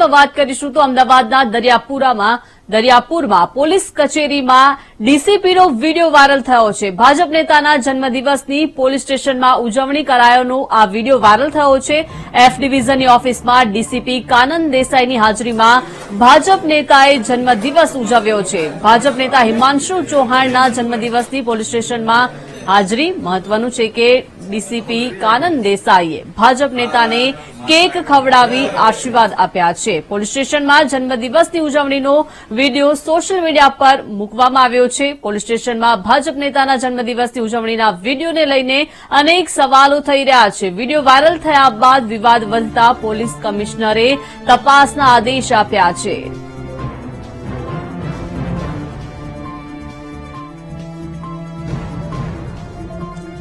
વિગતમાં વાત કરીશું તો અમદાવાદના દરિયાપુરામાં, દરિયાપુરમાં પોલીસ કચેરીમાં ડીસીપીનો વીડિયો વાયરલ થયો છે. ભાજપ નેતાના જન્મદિવસની પોલીસ સ્ટેશનમાં ઉજવણી કરાયોનો આ વીડિયો વાયરલ થયો છે. એફ ડિવિઝનની ઓફિસમાં ડીસીપી કાનંદ દેસાઈની હાજરીમાં ભાજપ નેતાએ જન્મદિવસ ઉજવ્યો છે. ભાજપ નેતા હિમાંશુ ચૌહાણના જન્મદિવસની પોલીસ સ્ટેશનમાં હાજરી મહત્વનું છે કે ડીસીપી કાનંદ દેસાઈએ ભાજપ નેતાને કેક ખવડાવી આશીર્વાદ આપ્યા છે. પોલીસ સ્ટેશનમાં જન્મદિવસની ઉજવણીનો વીડિયો સોશિયલ મીડિયા પર મૂકવામાં આવ્યો છે. પોલીસ સ્ટેશનમાં ભાજપ નેતાના જન્મદિવસની ઉજવણીના વિડીયોને લઈને અનેક સવાલો થઈ રહ્યા છે. વીડિયો વાયરલ થયા બાદ વિવાદ વધતા પોલીસ કમિશનરે તપાસના આદેશ આપ્યા છે.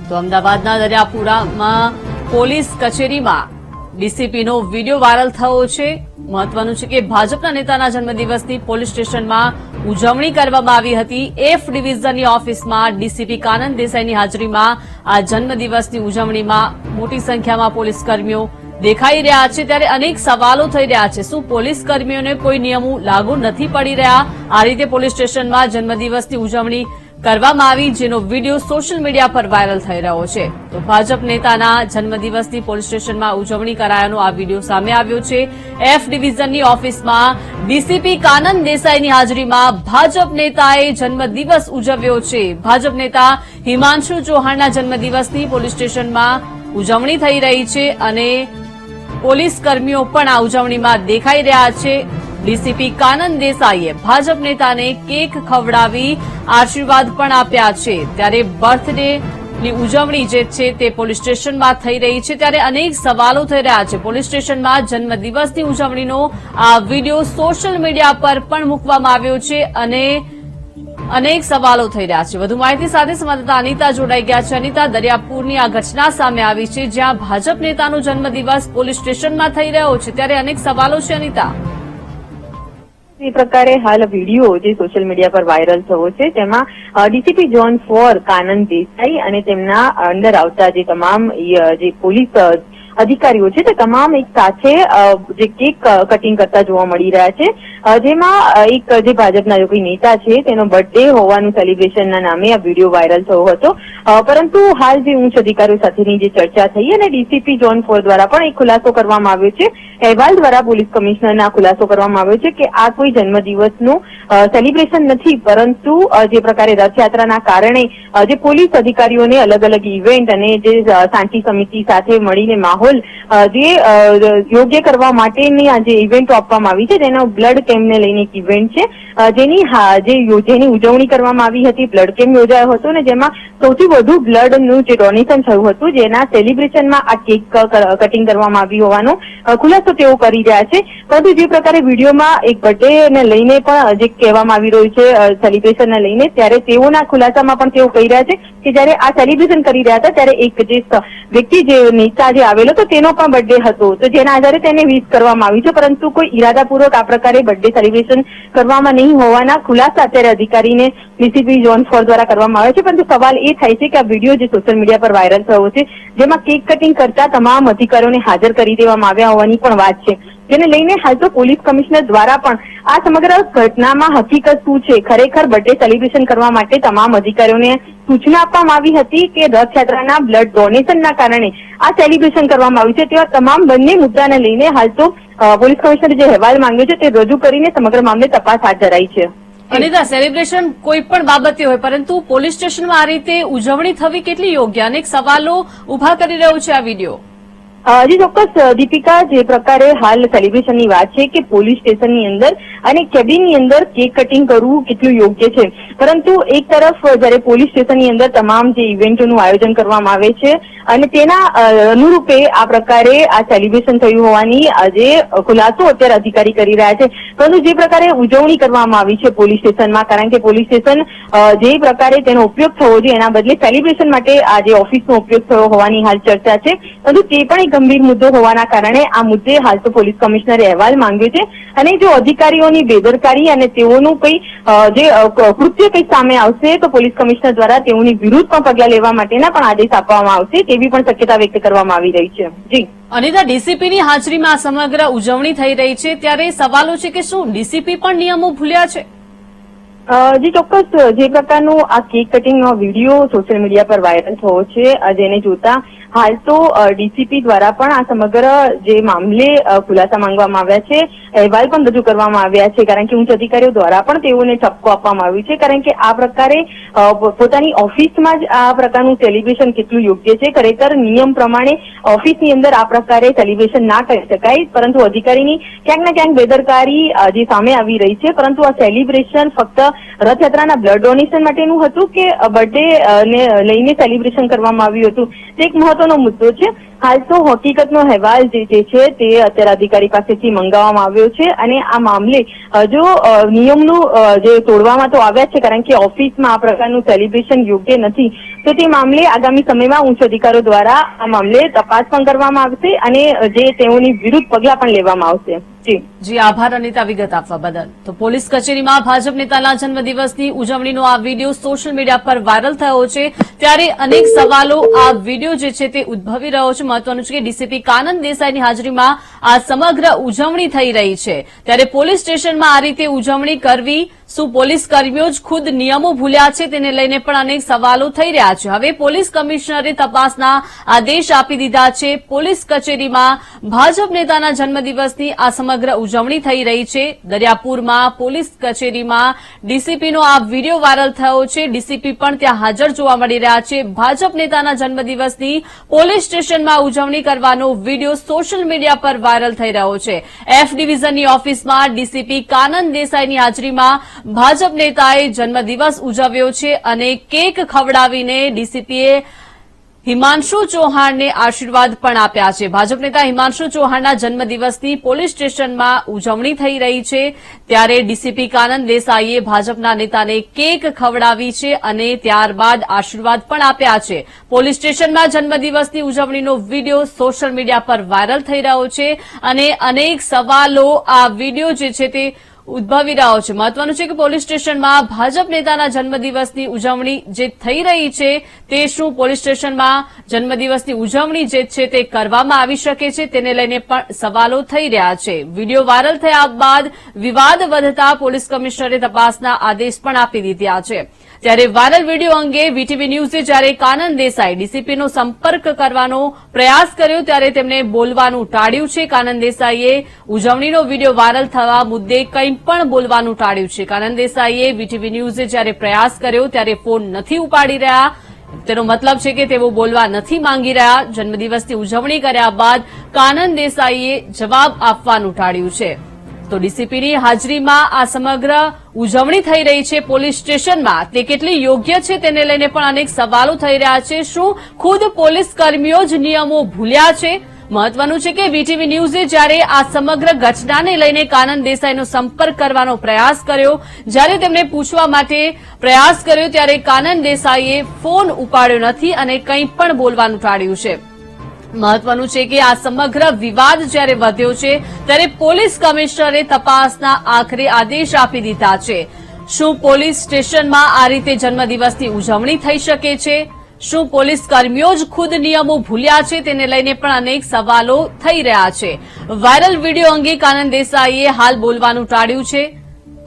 તો અમદાવાદના દરિયાપુરામાં પોલીસ કચેરીમાં ડીસીપીનો વીડિયો વાયરલ થયો છે. મહત્વનું છે કે ભાજપના નેતાના જન્મદિવસની પોલીસ સ્ટેશનમાં ઉજવણી કરવામાં આવી હતી. એફ ડિવિઝનની ઓફિસમાં ડીસીપી કાનંદ દેસાઈની હાજરીમાં આ જન્મદિવસની ઉજવણીમાં મોટી સંખ્યામાં પોલીસ કર્મીઓ દેખાઈ રહ્યા છે. ત્યારે અનેક સવાલો થઈ રહ્યા છે. શું પોલીસ કર્મીઓને કોઈ નિયમો લાગુ નથી પડી રહ્યા? આ રીતે પોલીસ સ્ટેશનમાં જન્મદિવસની ઉજવણી કરવામાં આવી, જેનો વીડિયો સોશિયલ મીડિયા પર વાયરલ થઈ રહ્યો છે. તો ભાજપ નેતાના જન્મદિવસની પોલીસ સ્ટેશનમાં ઉજવણી કરાયાનો આ વીડિયો સામે આવ્યો છે. એફ ડિવિઝનની ઓફિસમાં ડીસીપી કાનંદ દેસાઈની હાજરીમાં ભાજપ નેતાએ જન્મદિવસ ઉજવ્યો છે. ભાજપ નેતા હિમાંશુ ચૌહાણના જન્મદિવસની પોલીસ સ્ટેશનમાં ઉજવણી થઈ રહી છે અને પોલીસ કર્મીઓ પણ આ ઉજવણીમાં દેખાઈ રહ્યા છે. ડીસીપી કાનંદ દેસાઈએ ભાજપ નેતાને કેક ખવડાવી આશીર્વાદ પણ આપ્યા છે. ત્યારે બર્થડે ઉજવણી જે છે તે પોલીસ સ્ટેશનમાં થઈ રહી છે. ત્યારે અનેક સવાલો થઈ રહ્યા છે. પોલીસ સ્ટેશનમાં જન્મદિવસની ઉજવણીનો આ વીડિયો સોશિયલ મીડિયા પર પણ મૂકવામાં આવ્યો છે અને અનેક સવાલો થઈ રહ્યા છે. વધુ માહિતી સાથે સંવાદદાતા અનિતા જોડાઈ ગયા છે. અનિતા, દરિયાપુરની આ ઘટના સામે આવી છે જ્યાં ભાજપ નેતાનો જન્મદિવસ પોલીસ સ્ટેશનમાં થઈ રહ્યો છે. ત્યારે અનેક સવાલો છે, અનિતા. એ પ્રકારે હાલ વીડિયો જે સોશિયલ મીડિયા પર વાયરલ થયો છે, તેમાં DCP zone four Kanan Desai અને તેમના અંદર આવતા જે તમામ જે પોલીસ અધિકારીઓ છે તે તમામ એક સાથે જે કેક કટિંગ કરતા જોવા મળી રહ્યા છે. જેમાં એક જે ભાજપના કોઈ નેતા છે તેનો બર્થડે હોવાનું સેલિબ્રેશનના નામે આ વીડિયો વાયરલ થયો હતો. પરંતુ હાલ જે ઉચ્ચ અધિકારીઓ સાથેની જે ચર્ચા થઈ અને ડીસીપી જોન ફોર દ્વારા પણ એક ખુલાસો કરવામાં આવ્યો છે. અહેવાલ દ્વારા પોલીસ કમિશનરના ખુલાસો કરવામાં આવ્યો છે કે આ કોઈ જન્મદિવસનું સેલિબ્રેશન નથી, પરંતુ જે પ્રકારે રથયાત્રાના કારણે જે પોલીસ અધિકારીઓને અલગ અલગ ઇવેન્ટ અને જે શાંતિ સમિતિ સાથે મળીને માહોલ અ, જે યોગ્ય કરવા માટેની આ જે ઇવેન્ટો આપવામાં આવી છે તેનો બ્લડ કેમ્પને લઈને એક ઇવેન્ટ છે જેની જે જેની ઉજવણી કરવામાં આવી હતી બ્લડ કેમ્પ યોજાયો હતો અને જેમાં સૌથી વધુ બ્લડનું જે ડોનેશન થયું હતું જેના સેલિબ્રેશનમાં આ કેક કટિંગ કરવામાં આવી હોવાનો ખુલાસો તેઓ કરી રહ્યા છે. પરંતુ જે પ્રકારે વિડીયોમાં એક બર્થડેને લઈને પણ જે કહેવામાં આવી રહ્યું છે સેલિબ્રેશન ને લઈને ત્યારે તેઓના ખુલાસામાં પણ તેઓ કહી રહ્યા છે કે જ્યારે આ સેલિબ્રેશન કરી રહ્યા હતા ત્યારે એક જે વ્યક્તિ જે નેતા જે આવેલો હતો તેનો પણ બર્થડે હતો. તો જેના આધારે તેને વિશ કરવામાં આવી છે. પરંતુ કોઈ ઈરાદાપૂર્વક આ પ્રકારે બર્થડે સેલિબ્રેશન કરવામાં નહીં હોવાના ખુલાસા અત્યારે અધિકારીને ડીસીપી જોન ફોર દ્વારા કરવામાં આવે છે. પરંતુ સવાલ એ થાય છે કે આ વીડિયો જે સોશિયલ મીડિયા પર વાયરલ થયો છે, જેમાં કેક કટિંગ કરતા તમામ અધિકારીઓને હાજર કરી દેવામાં આવ્યા હોવાની પણ વાત છે. જેને લઈને હાલ તો પોલીસ કમિશનર દ્વારા પણ આ સમગ્ર ઘટનામાં હકીકત શું છે? ખરેખર બર્થડે સેલિબ્રેશન કરવા માટે તમામ અધિકારીઓને સૂચના આપવામાં આવી હતી કે રથયાત્રાના બ્લડ ડોનેશનના કારણે આ સેલિબ્રેશન કરવામાં આવ્યું છે. તેવા તમામ બંને મુદ્દાને લઈને હાલ તો પોલીસ કમિશનરે જે અહેવાલ માંગ્યો છે તે રજૂ કરીને સમગ્ર મામલે તપાસ હાથ ધરાઈ છે. અનિતા સેલિબ્રેશન કોઈ પણ બાબતે હોય, પરંતુ પોલીસ સ્ટેશનમાં આ રીતે ઉજવણી થવી કેટલી યોગ્ય? અનેક સવાલો ઊભા કરી રહ્યો છે આ વીડિયો જી ચોક્કસ દીપિકા, જે પ્રકારે હાલ સેલિબ્રેશનની વાત છે કે પોલીસ સ્ટેશનની અંદર અને કેબિનની અંદર કેક કટિંગ કરવું કેટલું યોગ્ય છે. પરંતુ એક તરફ જયારે પોલીસ સ્ટેશનની અંદર તમામ જે ઇવેન્ટોનું આયોજન કરવામાં આવે છે અને તેના અનુરૂપે આ પ્રકારે આ સેલિબ્રેશન થયું હોવાની આજે ખુલાસો અત્યારે અધિકારી કરી રહ્યા છે. પરંતુ જે પ્રકારે ઉજવણી કરવામાં આવી છે પોલીસ સ્ટેશનમાં કારણ કે પોલીસ સ્ટેશન જે પ્રકારે તેનો ઉપયોગ થવો જોઈએ એના બદલે સેલિબ્રેશન માટે આજે ઓફિસનો ઉપયોગ થયો હોવાની હાલ ચર્ચા છે. પરંતુ તે પણ ગંભીર મુદ્દો હોવાના કારણે આ મુદ્દે હાલ તો પોલીસ કમિશનરે અહેવાલ માંગ્યો છે અને જો અધિકારીઓની બેદરકારી અને તેઓનું કઈ જે કૃત્ય કઈ સામે આવશે તો પોલીસ કમિશનર દ્વારા તેઓની વિરુદ્ધ પણ પગલાં લેવા માટેના પણ આદેશ આપવામાં આવશે તેવી પણ શક્યતા વ્યક્ત કરવામાં આવી રહી છે. જી. અનિતા ડીસીપીની હાજરીમાં આ સમગ્ર ઉજવણી થઈ રહી છે. ત્યારે સવાલો છે કે શું ડીસીપી પણ નિયમો ભૂલ્યા છે? જે ચોક્કસ. જે પ્રકારનો આ કેક કટિંગનો વીડિયો સોશિયલ મીડિયા પર વાયરલ થયો છે જેને જોતા હાલ તો ડીસીપી દ્વારા પણ આ સમગ્ર જે મામલે ખુલાસા માંગવામાં આવ્યા છે, અહેવાલ પણ રજૂ કરવામાં આવ્યા છે, કારણ કે ઉચ્ચ અધિકારીઓ દ્વારા પણ તેઓને ઠપકો આપવામાં આવ્યો છે, કારણ કે આ પ્રકારે પોતાની ઓફિસમાં જ આ પ્રકારનું સેલિબ્રેશન કેટલું યોગ્ય છે, ખરેખર નિયમ પ્રમાણે ઓફિસની અંદર આ પ્રકારે સેલિબ્રેશન ના કરી શકાય, પરંતુ અધિકારીની ક્યાંક ને ક્યાંક બેદરકારી જે સામે આવી રહી છે, પરંતુ આ સેલિબ્રેશન ફક્ત રથયાત્રાના બ્લડ ડોનેશન માટેનું હતું કે બર્થડે ને, લઈને સેલિબ્રેશન કરવામાં આવ્યું હતું? તે એક મહત્વનો મુદ્દો છે. હાલ તો હકીકતનો અહેવાલ જે છે તે અત્યારે અધિકારી પાસેથી મંગાવવામાં આવ્યો છે અને આ મામલે જો નિયમનું જે તોડવામાં તો આવ્યા છે કારણ કે ઓફિસમાં આ પ્રકારનું સેલિબ્રેશન યોગ્ય નથી, તો તે મામલે આગામી સમયમાં ઉચ્ચ અધિકારો દ્વારા આ મામલે તપાસ પણ કરવામાં આવશે અને જે તેઓની વિરુદ્ધ પગલાં પણ લેવામાં આવશે. જી, આભાર અનિતા વિગત આપવા બદલ. તો પોલીસ કચેરીમાં ભાજપ નેતાના જન્મદિવસની ઉજવણીનો આ વીડિયો સોશિયલ મીડિયા પર વાયરલ થયો છે, ત્યારે અનેક સવાલો આ વીડિયો જે છે તે ઉદ્ભવી રહ્યો છે. મહત્વનું છે કે ડીસીપી કાનંદ દેસાઈની હાજરીમાં આ સમગ્ર ઉજવણી થઈ રહી છે. ત્યારે પોલીસ સ્ટેશનમાં આ રીતે ઉજવણી કરવી શું પોલીસ કર્મીઓ જ ખુદ નિયમો ભૂલ્યા છે તેને લઈને પણ અનેક સવાલો થઈ રહ્યા છે. હવે પોલીસ કમિશનરે તપાસના આદેશ આપી દીધા છે. પોલીસ કચેરીમાં ભાજપ નેતાના જન્મદિવસની આ સમગ્ર ઉજવણી થઈ રહી છે. દરિયાપુરમાં પોલીસ કચેરીમાં ડીસીપીનો આ વીડિયો વાયરલ થયો છે. ડીસીપી પણ ત્યાં હાજર જોવા મળી રહ્યા છે. ભાજપ નેતાના જન્મદિવસની પોલીસ સ્ટેશનમાં ઉજવણી કરવાનો વીડિયો સોશિયલ મીડિયા પર વાયરલ થઈ રહ્યો છે. એફ ડિવિઝનની ઓફિસમાં ડીસીપી કાનંદ દેસાઈની હાજરીમાં ભાજપ નેતાએ જન્મદિવસ ઉજવ્યો છે અને કેક ખવડાવીને ડીસીપીએ હિમાંશુ ચૌહાણને આશીર્વાદ પણ આપ્યા છે. ભાજપ નેતા હિમાંશુ ચૌહાણના જન્મદિવસની પોલીસ સ્ટેશનમાં ઉજવણી થઈ રહી છે. ત્યારે ડીસીપી કાનંદ દેસાઈએ ભાજપના નેતાને કેક ખવડાવી છે અને ત્યારબાદ આશીર્વાદ પણ આપ્યા છે. પોલીસ સ્ટેશનમાં જન્મદિવસની ઉજવણીનો વીડિયો સોશિયલ મીડિયા પર વાયરલ થઈ રહ્યો છે અને અનેક સવાલો આ વીડિયો જે છે તે ઉદ્ભવી રહ્યો છે. મહત્વનું છે કે પોલીસ સ્ટેશનમાં ભાજપ નેતાના જન્મદિવસની ઉજવણી જે થઈ રહી છે તે શું પોલીસ સ્ટેશનમાં જન્મદિવસની ઉજવણી જે છે તે કરવામાં આવી શકે છે તેને લઈને પણ સવાલો થઈ રહ્યા છે. વીડિયો વાયરલ થયા બાદ વિવાદ વધતા પોલીસ કમિશનરે તપાસના આદેશ પણ આપી દીધા છે. ત્યારે વાયરલ વીડિયો અંગે વીટીવી ન્યૂઝે જ્યારે કાનન દેસાઈ ડીસીપીનો સંપર્ક કરવાનો પ્રયાસ કર્યો ત્યારે તેમણે બોલવાનું ટાળ્યું છે. કાનન દેસાઈએ ઉજવણીનો વીડિયો વાયરલ થવા મુદ્દે કંઈ પણ બોલવાનું ટાળ્યું છે. કાનંદ દેસાઈએ વીટીવી ન્યૂઝે જ્યારે પ્રયાસ કર્યો ત્યારે ફોન નથી ઉપાડી રહ્યા. તેનો મતલબ છે કે તેઓ બોલવા નથી માંગી રહ્યા. જન્મદિવસની ઉજવણી કર્યા બાદ કાનંદ દેસાઈએ જવાબ આપવાનું ટાળ્યું છે. તો ડીસીપીની હાજરીમાં આ સમગ્ર ઉજવણી થઈ રહી છે પોલીસ સ્ટેશનમાં. તે કેટલી યોગ્ય છે તેને લઈને પણ અનેક સવાલો થઈ રહ્યા છે. શું ખુદ પોલીસ કર્મીઓ જ નિયમો ભૂલ્યા છે? મહત્વનું છે કે વીટીવી ન્યૂઝે જ્યારે આ સમગ્ર ઘટનાને લઈને કાનંદ દેસાઈનો સંપર્ક કરવાનો પ્રયાસ કર્યો, જ્યારે તેમને પૂછવા માટે પ્રયાસ કર્યો ત્યારે કાનંદ દેસાઈએ ફોન ઉપાડ્યો નથી અને કંઈ પણ બોલવાનું ટાળ્યું છે. મહત્વનું છે કે આ સમગ્ર વિવાદ જ્યારે વધ્યો છે, ત્યારે પોલીસ કમિશનરે તપાસના આખરે આદેશ આપી દીધા છે. શું પોલીસ સ્ટેશનમાં આ રીતે જન્મદિવસની ઉજવણી થઈ શકે છે? શું પોલીસ કર્મીઓ જ ખુદ નિયમો ભૂલ્યા છે તેને લઈને પણ અનેક સવાલો થઈ રહ્યા છે. વાયરલ વીડિયો અંગે કાનંદ દેસાઈએ હાલ બોલવાનું ટાળ્યું છે.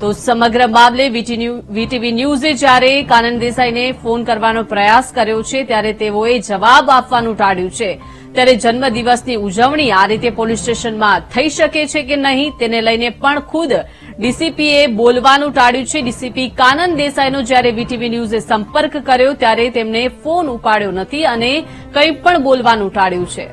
તો સમગ્ર મામલે વીટીવી ન્યૂઝે જ્યારે કાનંદ દેસાઈને ફોન કરવાનો પ્રયાસ કર્યો છે, ત્યારે તેઓએ જવાબ આપવાનું ટાળ્યું છે. ત્યારે જન્મદિવસની ઉજવણી આ રીતે પોલીસ સ્ટેશનમાં થઈ શકે છે કે નહીં, તેને લઈને પણ ખુદ ડીસીપીએ બોલવાનું ટાળ્યું છે. ડીસીપી કાનંદ દેસાઈનો જ્યારે વીટીવી ન્યૂઝે સંપર્ક કર્યો, ત્યારે તેમને ફોન ઉપાડ્યો નથી અને કંઈ પણ બોલવાનું ટાળ્યું છે.